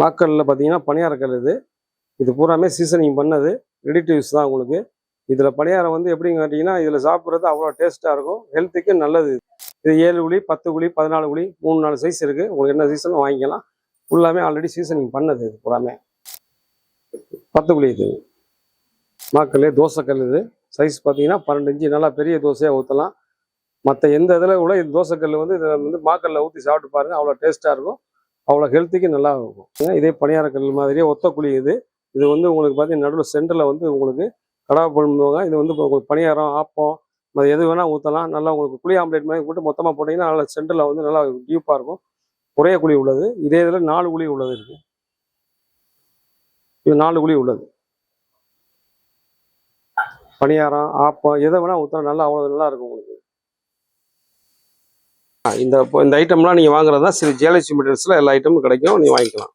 மாக்கல்ல பார்த்தீங்கன்னா பணியாரக்கல் இது இது பூராமே சீசனிங் பண்ணது. ரெடி டு யூஸ் தான் உங்களுக்கு. இதில் பணியாரம் வந்து எப்படின்னு கேட்டிங்கன்னா இதில் சாப்பிட்றது அவ்வளோ டேஸ்ட்டாக இருக்கும். ஹெல்த்துக்கு நல்லது இது. ஏழு குழி பத்து குழி பதினாலு குழி மூணு நாலு சைஸ் இருக்குது உங்களுக்கு என்ன சீசனும் வாங்கிக்கலாம். ஃபுல்லாமே ஆல்ரெடி சீசனிங் பண்ணது இது பூராமே. பத்து குழி இது. மாக்கல் தோசைக்கல் இது சைஸ் பார்த்தீங்கன்னா பன்னெண்டு இன்ச்சு நல்லா பெரிய தோசையாக ஊற்றலாம் மற்ற எந்த இதில் கூட இது தோசைக்கல் வந்து இதில் வந்து மாக்கல்ல ஊற்றி சாப்பிட்டு பாருங்கள் அவ்வளோ டேஸ்ட்டாக இருக்கும். அவ்வளோ ஹெல்த்துக்கு நல்லா இருக்கும் ஏன்னா இதே பணியாரக்கல் மாதிரியே ஒத்த குழி இது. இது வந்து உங்களுக்கு பார்த்தீங்கன்னா நடுவில் சென்டரில் வந்து உங்களுக்கு கடா பண்ணுவாங்க. இது வந்து உங்களுக்கு பணியாரம் ஆப்பம் அது எது வேணால் ஊற்றலாம் நல்லா உங்களுக்கு குழி ஆம்லேட் மாதிரி போட்டு மொத்தமாக போட்டிங்கன்னா நல்லா சென்டரில் வந்து நல்லா டீப்பாக இருக்கும். ஒரே குழி உள்ளது. இதே இதில் நாலு குழி உள்ளது இருக்குது இது நாலு குழி உள்ளது. பணியாரம் ஆப்பம் எதை வேணால் ஊற்றலாம் நல்லா அவ்வளோ நல்லா இருக்கும் உங்களுக்கு. இந்த இந்த ஐட்டம்லாம் நீங்கள் வாங்குறதா சரி ஜியாலஜி மெட்டீரியல்ஸில் எல்லா ஐட்டமும் கிடைக்கும் நீங்கள் வாங்கிக்கலாம்.